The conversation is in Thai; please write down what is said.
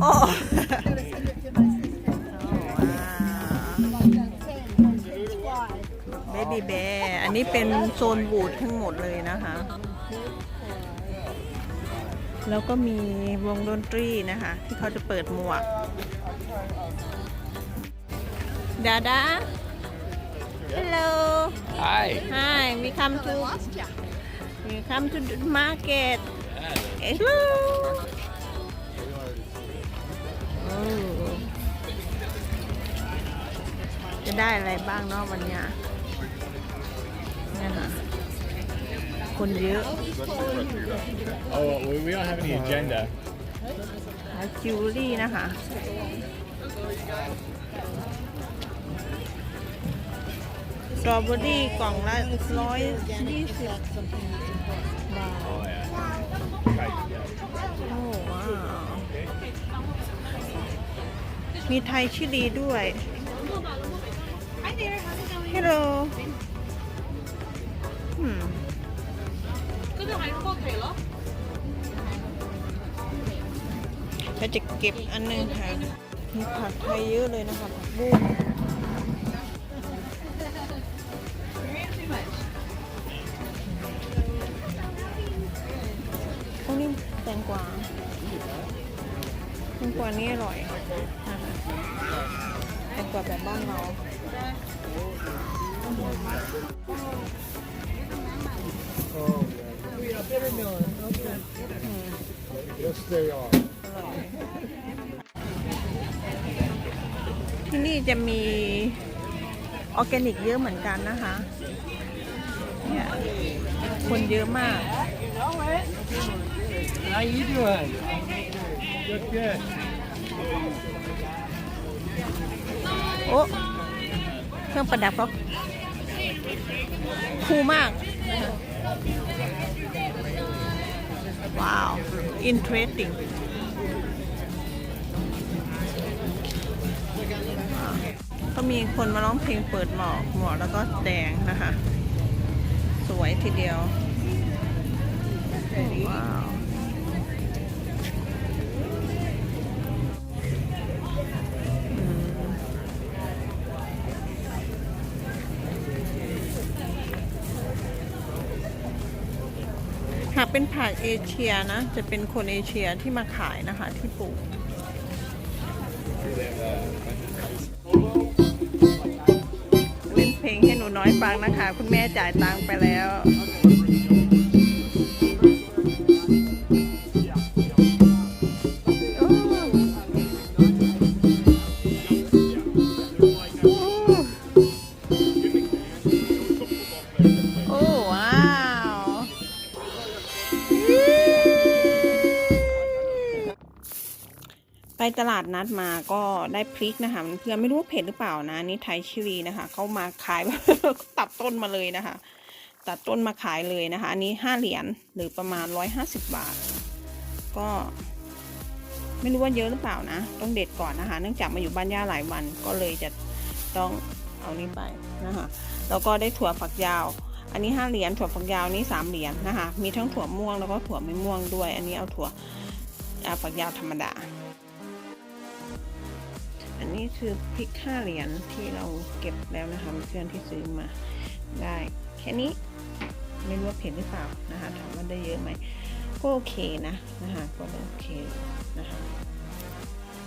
โอ้เบบี้แบร์อันนี้เป็นโซนบูดทั้งหมดเลยนะคะ แล้วก็มีวงดนตรีนะคะ ที่เขาจะเปิดหมวก ดาดา Hello Hi. Hi we come to we come to the market Hello จะได้อะไรบ้างเนาะวันเนี้ยเนี่ยค่ะคนเยอะ Oh, well, we don't have any agenda. หาจิวเวลรี่นะคะ สตรอเบอรี่กล่องละร้อยยี่สิบบาท Oh, yeah. โอ้ว้าว มีไทยชิลีด้วย ฮัลโหลอืมเราจะเก็บอันหนึงค่ะ มีผักไทยเยอะเลยนะคะผักบุ้งโอ้นี่แตงกวาแตงกวานี่อร่อยนะคะแตงกวาแบบบ้านเรา Yes, they are. ที่นี่จะมีออร์แกนิกเยอะเหมือนกันนะคะเนี่ยคนเยอะมาก How you doing? Good, good. โอ้เครื่องประดับเขาคูลมาก ว้าว interesting ก็มีคนมาร้องเพลงเปิดหมอกหมอกแล้วก็แดงนะคะ สวยทีเดียว ว้าวากเป็นผักเอเชียนะ จะเป็นคนเอเชียที่มาขายนะคะที่ปลูกเล่นเพลงให้หนูน้อยฟังนะคะ คุณแม่จ่ายตังค์ไปแล้ว ไปตลาดนัดมาก็ได้พริกนะคะเพื่อนไม่รู้ว่าเผ็ดหรือเปล่านะนี่ไทยชิลีนะคะเขามาขาย ตัดต้นมาเลยนะคะ ตัดต้นมาขายเลยนะคะ อันนี้ห้าเหรียญหรือประมาณร้อยห้าสิบบาท ก็ ไม่รู้ว่าเยอะหรือเปล่านะ ต้องเด็ดก่อนนะคะ เนื่องจากมาอยู่บ้านย่าหลายวันก็เลยจะต้องเอานี้ไปนะคะแล้วก็ได้ถั่วฝักยาว อันนี้ห้าเหรียญถั่วฝักยาวนี่สามเหรียญนะคะมีทั้งถั่วม่วงแล้วก็ถั่วไม่ม่วงด้วย อันนี้เอาถั่วฝักยาวธรรมดา นี่คือพริกห้าเหรียญที่เราเก็บแล้วนะคะเพื่อนที่ซื้อมาได้แค่นี้ไม่รู้ว่าเผ็ดหรือเปล่านะคะถามว่าได้เยอะไหมก็โอเคนะนะคะก็โอเคนะคะ